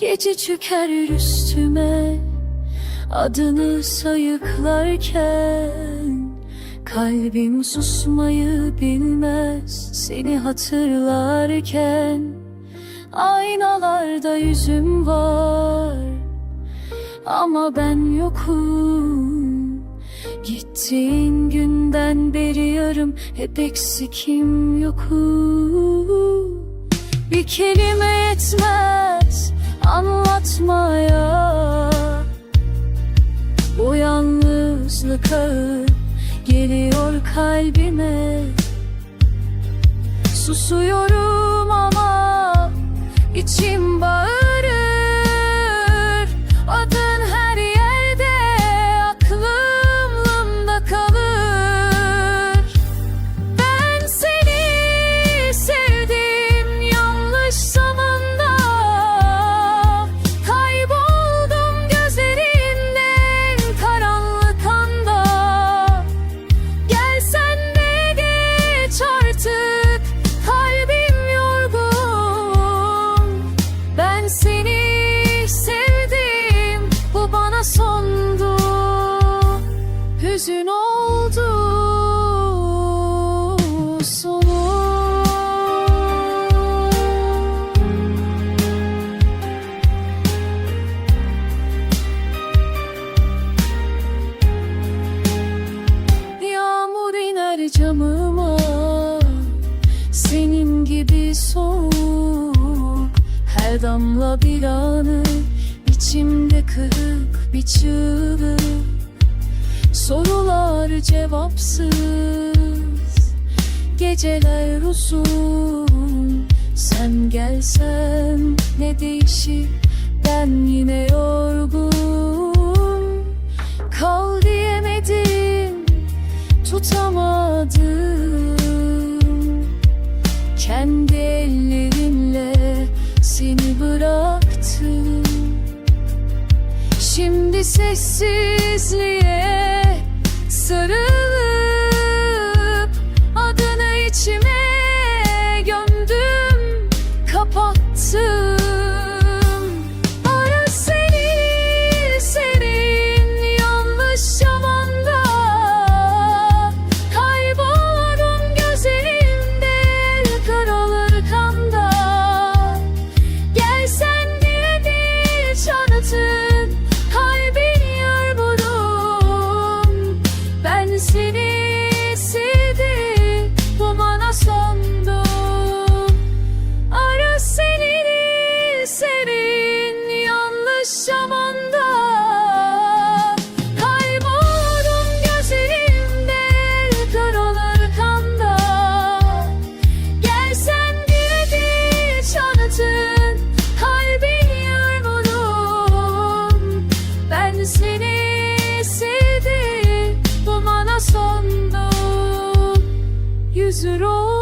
Gece çöker üstüme Adını sayıklarken Kalbim susmayı bilmez Seni hatırlarken. Aynalarda yüzüm var Ama ben yokum. Gittiğin günden beri yarım Hep eksikim yokum. Bir kelime yetmez anlatmaya. Bu yalnızlık ağır geliyor kalbime. Susuyorum ama içim camıma Senin gibi soğuk. Her damla bir anı içimde kırık bir çığlık. Sorular cevapsız Geceler uzun. Sen gelsen ne değişir? Ben yine yorgun. Kal diyemedim tutamadım. Kendi ellerimle seni bıraktım. Şimdi sessizliğe sarılıyorum üzür ol.